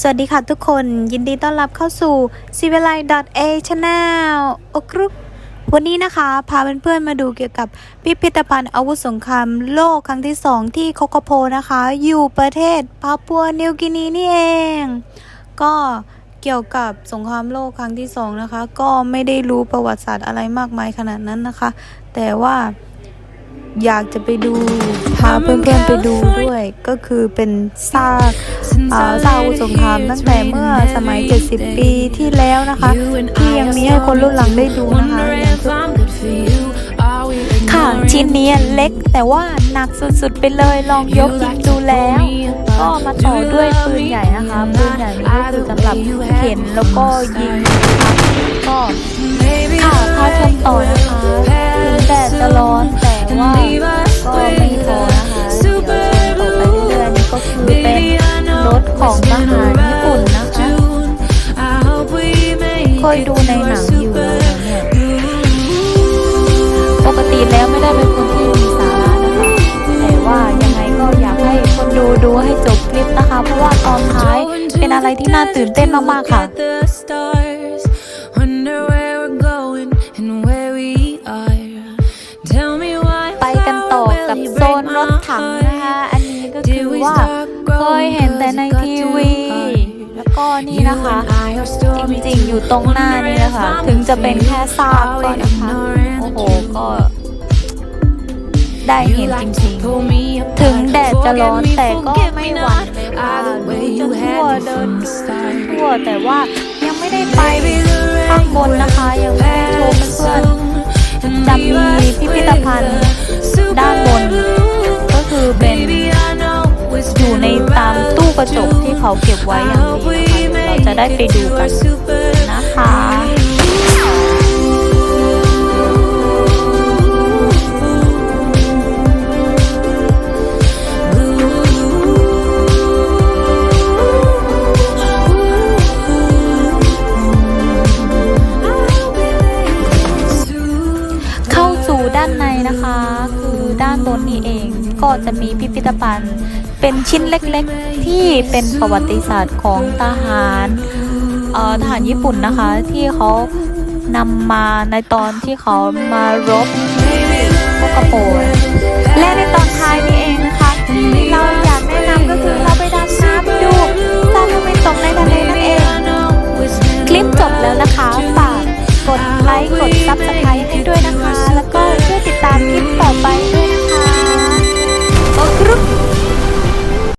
สวัสดีค่ะทุกคนยินดีต้อนรับเข้าสู่ c i v i l i a Channel โอกรุกวันนี้นะคะ พาเพื่อนๆมาดูเกี่ยวกับพิพิธภัณฑ์อาวุธสงครามโลกครั้งที่ 2 ที่โคโคโพนะคะ อยู่ประเทศปาปัวนิวกินีนี่เอง ก็เกี่ยวกับสงครามโลกครั้งที่ 2 นะคะ ก็ไม่ได้รู้ประวัติศาสตร์อะไรมากมายขนาดนั้นนะคะ แต่ว่า อยากจะไปดูพาเพื่อนๆไปดูด้วย ก็คือเป็นซากอาซาอุสงครามตั้งแต่เมื่อสมัย 70 ปีที่แล้วนะคะที่ยังมีให้คนรุ่นหลังได้ดูนะคะค่ะชิ้นนี้เล็กแต่ว่าหนักสุดๆไปเลยลองยกยิงดูแล้ว ก็มาต่อด้วยปืนใหญ่นะคะปืนใหญ่ก็คือสำหรับเข็นแล้วก็ยิงก็ค่ะพาชมต่อ ติแล้วไม่ได้เป็นคนที่มีสาระนะคะแต่ว่ายังไงก็อยากให้คนดูดูให้จบคลิปนะคะ เพราะว่าตอนท้ายเป็นอะไรที่น่าตื่นเต้นมากๆค่ะ ไปกันต่อกับโซนรถถังนะคะ อันนี้ก็คือว่าเคยเห็นแต่ในทีวีแล้วก็นี่นะคะ จริงๆ อยู่ตรงหน้านี่แหละคะ ถึงจะเป็นแค่ซากก็นะคะ โอ้โห ก็ ได้เห็นจริงๆ ถึงแดดจะร้อนแต่ก็ไม่หวั่นเลยค่ะดูจนทั่วเดินดูจนทั่วแต่ว่ายังไม่ได้ไปข้างบนนะคะยังไม่ได้โชว์เพื่อนๆจะมีพิพิธภัณฑ์ด้านบน ก็คือเป็นอยู่ในตามตู้กระจกที่เขาเก็บไว้อย่างดีนะคะเราจะได้ไปดูกันนะคะ นะคะ คือด้านบนนี้เองก็จะมีพิพิธภัณฑ์ เป็นชิ้นเล็กๆ ที่เป็นประวัติศาสตร์ของทหารออทหารญี่ปุ่นนะคะ ที่เขานำมาในตอนที่เขามารบพวกกระโปรงและในตอนท้ายนี่